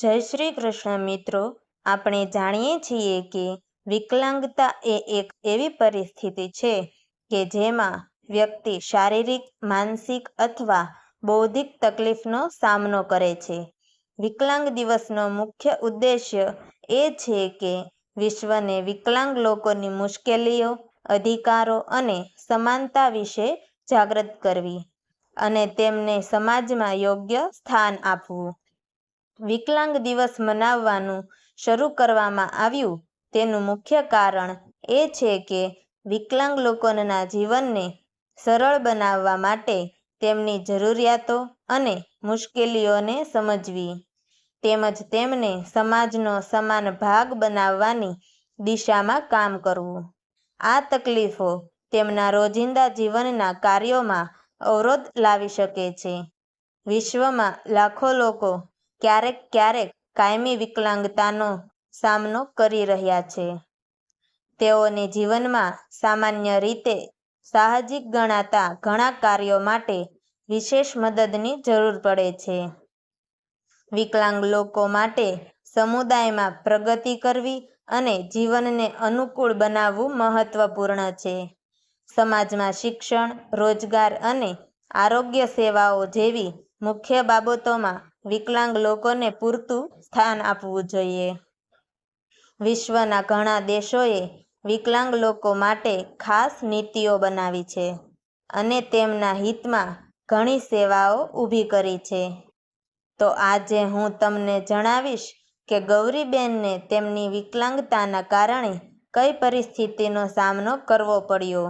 જય શ્રી કૃષ્ણ મિત્રો, આપણે જાણીએ છીએ કે વિકલાંગતા એ એક એવી પરિસ્થિતિ છે કે જેમાં વ્યક્તિ શારીરિક, માનસિક અથવા બૌદ્ધિક તકલીફનો સામનો કરે છે. વિકલાંગ દિવસનો મુખ્ય ઉદ્દેશ્ય એ છે કે વિશ્વને વિકલાંગ લોકોની મુશ્કેલીઓ, અધિકારો અને સમાનતા વિશે જાગૃત કરવી અને તેમને સમાજમાં યોગ્ય સ્થાન આપવું. વિકલાંગ દિવસ મનાવવાનું શરૂ કરવામાં આવ્યું. તેનું મુખ્ય કારણ એ છે કે વિકલાંગ લોકોના જીવનને સરળ બનાવવા માટે તેમની જરૂરિયાતો અને મુશ્કેલીઓને સમજવી, તેમજ તેમને સમાજનો સમાન ભાગ બનાવવાની દિશામાં કામ કરવું. આ તકલીફો તેમના રોજિંદા જીવનના કાર્યોમાં અવરોધ લાવી શકે છે. વિશ્વમાં લાખો લોકો ક્યારેક ક્યારેક કાયમી વિકલાંગતાનો સામનો કરી રહ્યા છે. તેઓને જીવનમાં સામાન્ય રીતે સાહજિક ગણાતા ઘણા કાર્યો માટે વિશેષ મદદની જરૂર પડે છે. વિકલાંગ લોકો માટે સમુદાયમાં પ્રગતિ કરવી અને જીવનને અનુકૂળ બનાવવું મહત્વપૂર્ણ છે. સમાજમાં શિક્ષણ, રોજગાર અને આરોગ્ય સેવાઓ જેવી મુખ્ય બાબતોમાં વિકલાંગ લોકોને પૂરતું સ્થાન આપવું જોઈએ. વિશ્વના ઘણા દેશોએ વિકલાંગ લોકો માટે ખાસ નીતિઓ બનાવી છે અને તેમના હિતમાં ઘણી સેવાઓ ઊભી કરી છે. તો આજે હું તમને જણાવીશ કે ગૌરીબેનને તેમની વિકલાંગતાના કારણે કઈ પરિસ્થિતિનો સામનો કરવો પડ્યો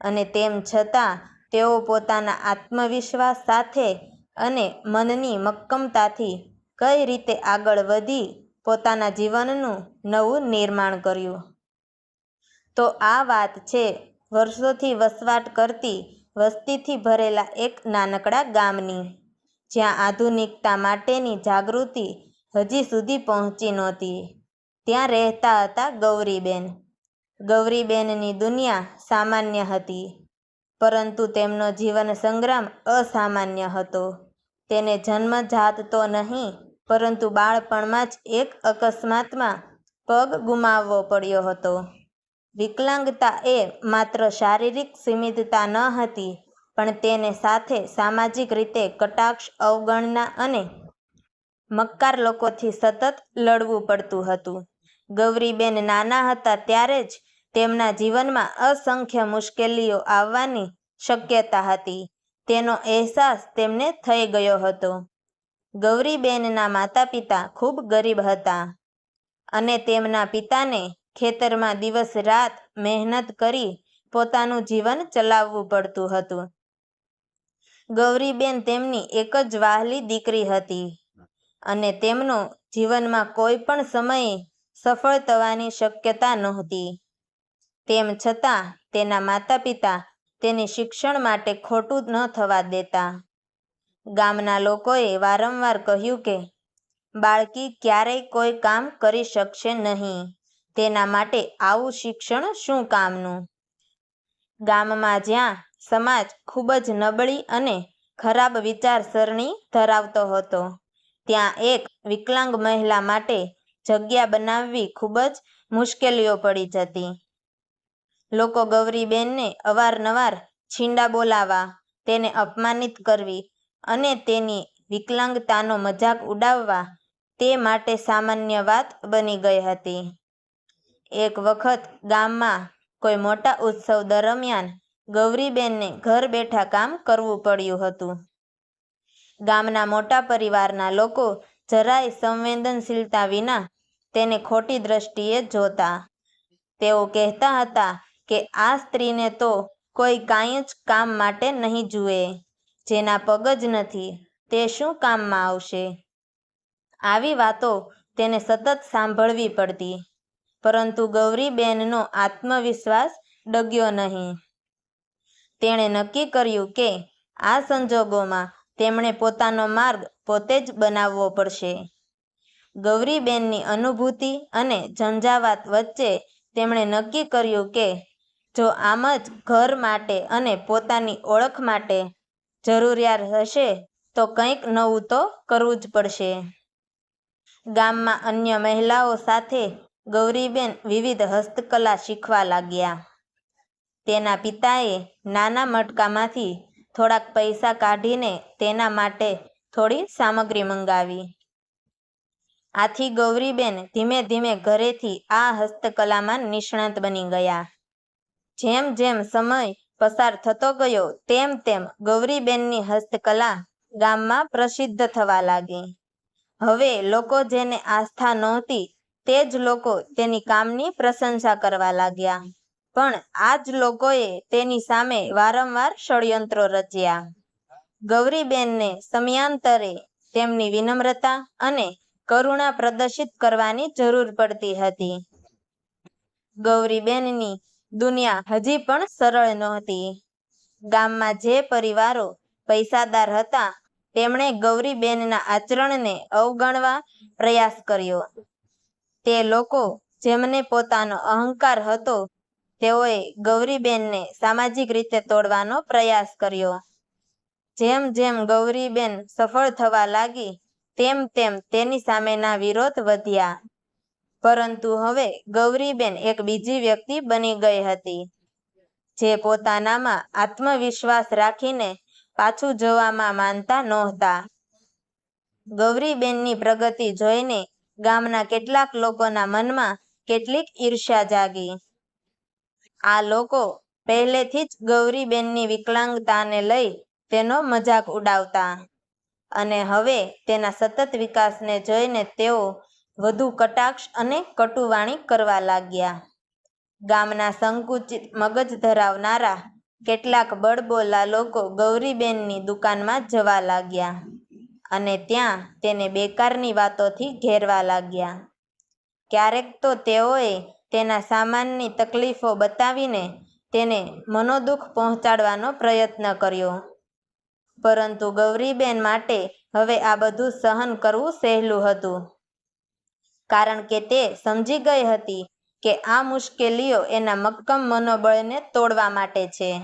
અને તેમ છતાં તેઓ પોતાના આત્મવિશ્વાસ સાથે અને મનની મક્કમતાથી કઈ રીતે આગળ વધી પોતાના જીવનનું નવું નિર્માણ કર્યું? તો આ વાત છે, વર્ષોથી વસવાટ કરતી વસ્તીથી ભરેલા એક નાનકડા ગામની, જ્યાં આધુનિકતા માટેની જાગૃતિ હજી સુધી પહોંચી નહોતી. ત્યાં રહેતા હતા ગૌરીબેન. ગૌરીબેનની દુનિયા સામાન્ય હતી, પરંતુ તેમનો જીવન સંગ્રામ અસામાન્ય હતો. તેને જન્મજાત તો નહીં, પરંતુ બાળપણમાં જ એક અકસ્માતમાં પગ ગુમાવવો પડ્યો હતો. વિકલાંગતા એ માત્ર શારીરિક સીમિતતા ન હતી, પણ તેને સાથે સામાજિક રીતે કટાક્ષ, અવગણના અને મક્કાર લોકોથી સતત લડવું પડતું હતું. ગૌરીબેન નાના હતા ત્યારે જ તેમના જીવનમાં અસંખ્ય મુશ્કેલીઓ આવવાની શક્યતા હતી. તેનો અહેસાસ તેમને થઈ ગયો હતો. ગૌરીબેનના માતા પિતા ખૂબ ગરીબ હતા અને તેમના પિતાને ખેતરમાં દિવસ રાત મહેનત કરી પોતાનું જીવન ચલાવવું પડતું હતું. ગૌરીબેન તેમની એક જ વહાલી દીકરી હતી અને તેમનો જીવનમાં કોઈ પણ સમયે સફળ થવાની શક્યતા નહોતી. તેમ છતાં તેના માતા પિતા તેની શિક્ષણ માટે ખોટું ન થવા દેતા. ગામના લોકોએ વારંવાર કહ્યું કે, બાળકી ક્યારેય કોઈ કામ કરી શકશે નહીં. તેના માટે આવું શિક્ષણ શું કામનું? ગામમાં જ્યાં સમાજ ખૂબ જ નબળી અને ખરાબ વિચારસરણી ધરાવતો હતો, ત્યાં એક વિકલાંગ મહિલા માટે જગ્યા બનાવવી ખૂબ જ મુશ્કેલીઓ પડી જતી. લોકો ગૌરીબેનને અવારનવાર છીંડા બોલાવવા, તેને અપમાનિત કરવી અને તેની વિકલાંગતાનો મજાક ઉડાવવા તે માટે સામાન્ય વાત બની ગઈ હતી. એક વખત ગામમાં કોઈ મોટા ઉત્સવ દરમિયાન ગૌરીબેનને ઘર બેઠા કામ કરવું પડ્યું હતું. ગામના મોટા પરિવારના લોકો જરાય સંવેદનશીલતા વિના તેને ખોટી દ્રષ્ટિએ જોતા. તેઓ કહેતા હતા કે આ સ્ત્રીને તો કોઈ કાંઈ જ કામ માટે નહીં જુએ, જેના પગ જ નથી, તે શું કામમાં આવશે? આવી વાતો તેને સતત સાંભળવી પડતી, પરંતુ ગૌરીબેનનો આત્મવિશ્વાસ ડગ્યો નહીં. તેણે નક્કી કર્યું કે આ સંજોગોમાં તેમણે પોતાનો માર્ગ પોતે જ બનાવવો પડશે. ગૌરીબેનની અનુભૂતિ અને ઝંઝાવાત વચ્ચે તેમણે નક્કી કર્યું કે જો આમ જ ઘર માટે અને પોતાની ઓળખ માટે જરૂરિયાત હશે, તો કંઈક નવું તો કરવું જ પડશે. ગામમાં અન્ય મહિલાઓ સાથે ગૌરીબેન વિવિધ હસ્તકલા શીખવા લાગ્યા. તેના પિતાએ નાના મટકામાંથી થોડાક પૈસા કાઢીને તેના માટે થોડી સામગ્રી મંગાવી. આથી ગૌરીબેન ધીમે ધીમે ઘરેથી આ હસ્તકલામાં નિષ્ણાત બની ગયા. જેમ જેમ સમય પસાર થતો ગયો, તેમ તેમ ગૌરીબેનની હસ્તકલા ગામમાં પ્રસિદ્ધ થવા લાગી. હવે લોકો જેને આસ્થા નહોતી, તે જ લોકો તેની કામની પ્રશંસા કરવા લાગ્યા. પણ આ જ લોકોએ તેની સામે વારંવાર ષડયંત્રો રચ્યા. ગૌરીબેનને સમયાંતરે તેમની વિનમ્રતા અને કરુણા પ્રદર્શિત કરવાની જરૂર પડતી હતી. ગૌરીબેનની દુનિયા હજી પણ સરળ નહોતી. ગામમાં જે પરિવારો પૈસાદાર હતા, તેમણે ગૌરીબેનના આચરણને અવગણવા પ્રયાસ કર્યો. તે લોકો જેમને પોતાનો અહંકાર હતો, તેઓએ ગૌરીબેનને સામાજિક રીતે તોડવાનો પ્રયાસ કર્યો. જેમ જેમ ગૌરીબેન સફળ થવા લાગી, તેમ તેમ તેની સામેના વિરોધ વધ્યા. પરંતુ હવે ગૌરીબેન એક બીજી વ્યક્તિ બની ગઈ હતી, જે પોતાનામાં આત્મવિશ્વાસ રાખીને પાછું જવામાં માનતા નહોતા. ગૌરીબેનની પ્રગતિ જોઈને ગામના કેટલાક લોકોના મનમાં કેટલીક ઈર્ષ્યા જાગી. આ લોકો પહેલેથી જ ગૌરીબેનની વિકલાંગતાને લઈ તેનો મજાક ઉડાવતા અને હવે તેના સતત વિકાસને જોઈને તેઓ વધુ કટાક્ષ અને કટુવાણી કરવા લાગ્યા. ગામના સંકુચિત મગજ ધરાવનારા કેટલાક બળબોલા લોકો ગૌરીબેનની દુકાનમાં જવા લાગ્યા અને ત્યાં તેને બેકારની વાતોથી ઘેરવા લાગ્યા. ક્યારેક તો તેઓએ તેના સામાનની તકલીફો બતાવીને તેને મનોદુઃખ પહોંચાડવાનો પ્રયત્ન કર્યો. પરંતુ ગૌરીબેન માટે હવે આ બધું સહન કરવું સહેલું હતું. કારણ કે તે સમજી ગઈ હતી કે આ મુશ્કેલીઓ એના મક્કમ મનોબળને તોડવા માટે છે.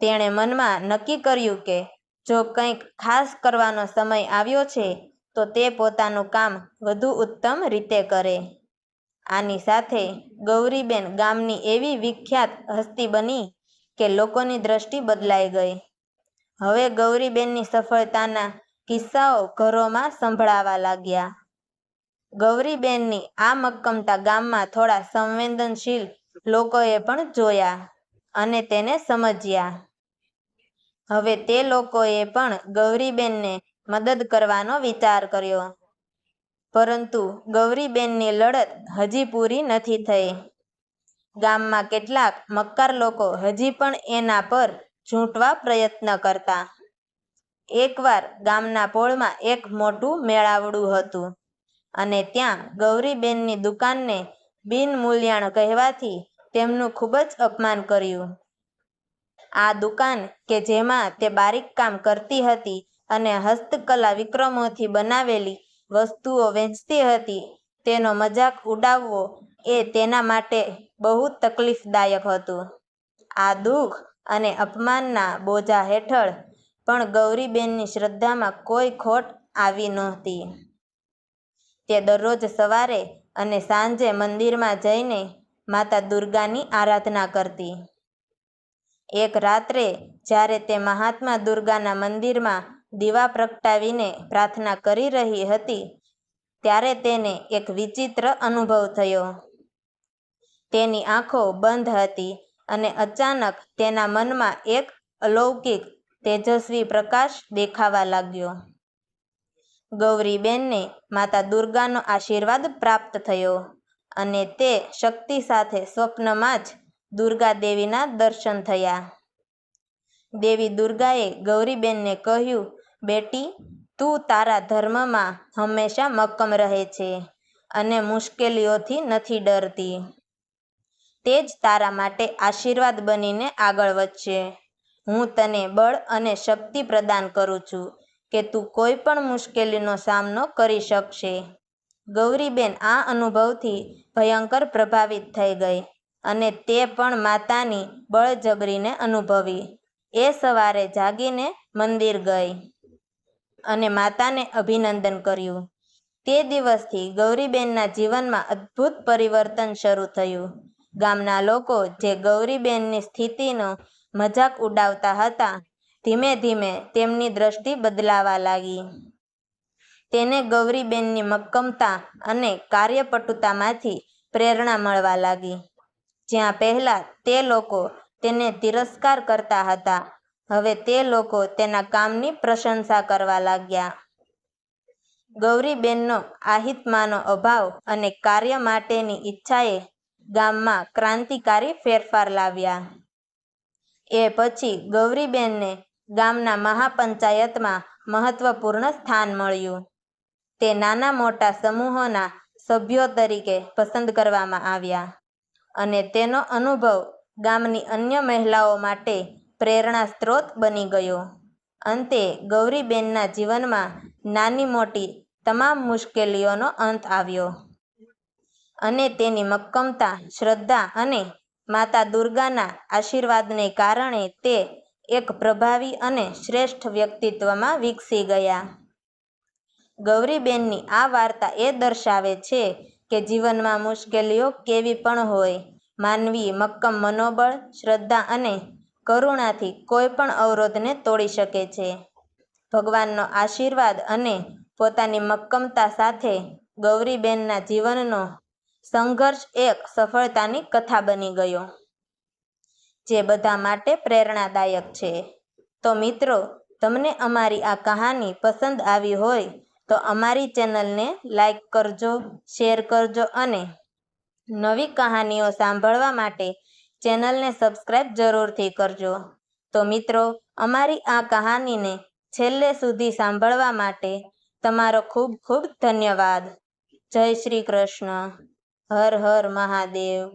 તેણે મનમાં નક્કી કર્યું કે જો કંઈક ખાસ કરવાનો સમય આવ્યો છે, તો તે પોતાનું કામ વધુ ઉત્તમ રીતે કરે. આની સાથે ગૌરીબેન ગામની એવી વિખ્યાત હસ્તી બની કે લોકોની દ્રષ્ટિ બદલાઈ ગઈ. હવે ગૌરીબેનની સફળતાના કિસ્સાઓ ઘરોમાં સંભળાવા લાગ્યા. ગૌરીબેનની આ મક્કમતા ગામમાં થોડા સંવેદનશીલ લોકોએ પણ જોયા અને તેને સમજ્યા. હવે તે લોકોએ પણ ગૌરીબેનને મદદ કરવાનો વિચાર કર્યો. પરંતુ ગૌરીબેનની લડત હજી પૂરી નથી થઈ. ગામમાં કેટલાક મક્કાર લોકો હજી પણ એના પર ઝૂંટવા પ્રયત્ન કરતા. એકવાર ગામના પોળમાં એક મોટું મેળાવડું હતું. અને ત્યાં ગૌરીબેનની દુકાનને બિનમૂલ્યાણ કહેવાથી તેમનું ખૂબ જ અપમાન કર્યું. આ દુકાન કે જેમાં તે બારીક કામ કરતી હતી અને હસ્તકલા વિક્રમોથી બનાવેલી વસ્તુઓ વેચતી હતી, તેનો મજાક ઉડાવવો એ તેના માટે બહુ તકલીફદાયક હતું. આ દુઃખ અને અપમાનના બોજા હેઠળ પણ ગૌરીબેનની શ્રદ્ધામાં કોઈ ખોટ આવી નહોતી. તે દરરોજ સવારે અને સાંજે મંદિરમાં જઈને માતા દુર્ગાની આરાધના કરતી. એક રાત્રે જ્યારે તે મહાત્મા દુર્ગાના મંદિરમાં દીવા પ્રગટાવીને પ્રાર્થના કરી રહી હતી, ત્યારે તેને એક વિચિત્ર અનુભવ થયો. તેની આંખો બંધ હતી અને અચાનક તેના મનમાં એક અલૌકિક તેજસ્વી પ્રકાશ દેખાવા લાગ્યો. ગૌરીબેનને માતા દુર્ગાનો આશીર્વાદ પ્રાપ્ત થયો અને તે શક્તિ સાથે સ્વપ્નમાં જ દુર્ગા દેવીના દર્શન થયા. દેવી દુર્ગાએ ગૌરીબેનને કહ્યું, બેટી, તું તારા ધર્મમાં હંમેશા મક્કમ રહે છે અને મુશ્કેલીઓથી નથી ડરતી. તે જ તારા માટે આશીર્વાદ બનીને આગળ વધશે. હું તને બળ અને શક્તિ પ્રદાન કરું છું. કે તું કોઈ પણ મુશ્કેલીનો સામનો કરી શકશે. ગૌરીબેન આ અનુભવથી ભયંકર પ્રભાવિત થઈ ગઈ અને તે પણ માતાની બળજબરીને અનુભવી. એ સવારે જાગીને મંદિર ગઈ અને માતાને અભિનંદન કર્યું. તે દિવસથી ગૌરીબેનના જીવનમાં અદ્ભુત પરિવર્તન શરૂ થયું. ગામના લોકો જે ગૌરીબેનની સ્થિતિનો મજાક ઉડાવતા હતા ધીમે ધીમે તેમની દ્રષ્ટિ બદલાવા લાગી. તેને ગૌરીબેનની મક્કમતા અને કાર્યપટુતામાંથી પ્રેરણા મળવા લાગી. જ્યાં પહેલાં તે લોકો તેને તિરસ્કાર કરતા હતા, હવે તે લોકો તેના કામની પ્રશંસા કરવા લાગ્યા. ગૌરીબેનનો આહિતમાનો અભાવ અને કાર્ય માટેની ઈચ્છાએ ગામમાં ક્રાંતિકારી ફેરફાર લાવ્યા. એ પછી ગૌરીબેનને ગામના મહાપંચાયતમાં મહત્વપૂર્ણ સ્થાન મળ્યું. તે નાના મોટા સમૂહોના સભ્યો તરીકે પસંદ કરવામાં આવ્યા અને તેનો અનુભવ ગામની અન્ય મહિલાઓ માટે પ્રેરણા સ્ત્રોત બની ગયો. અંતે ગૌરીબેનના જીવનમાં નાની મોટી તમામ મુશ્કેલીઓનો અંત આવ્યો અને તેની મક્કમતા, શ્રદ્ધા અને માતા દુર્ગાના આશીર્વાદને કારણે તે એક પ્રભાવી અને શ્રેષ્ઠ વ્યક્તિત્વમાં વિકસી ગયા. ગૌરીબેનની આ વાર્તા એ દર્શાવે છે કે જીવનમાં મુશ્કેલીઓ કેવી પણ હોય માનવી મક્કમ મનોબળ, શ્રદ્ધા અને કરુણાથી કોઈ પણ અવરોધને તોડી શકે છે. ભગવાનનો આશીર્વાદ અને પોતાની મક્કમતા સાથે ગૌરીબેનના જીવનનો સંઘર્ષ એક સફળતાની કથા બની ગયો. જે બધા માટે પ્રેરણાદાયક છે. તો મિત્રો, તમને અમારી આ કહાની પસંદ આવી હોય, તો અમારી ચેનલને લાઈક કરજો, શેર કરજો અને નવી કહાનીઓ સાંભળવા માટે ચેનલને સબસ્ક્રાઈબ જરૂરથી કરજો. તો મિત્રો, અમારી આ કહાનીને છેલ્લે સુધી સાંભળવા માટે તમારો ખૂબ ખૂબ ધન્યવાદ. જય શ્રી કૃષ્ણ. હર હર મહાદેવ.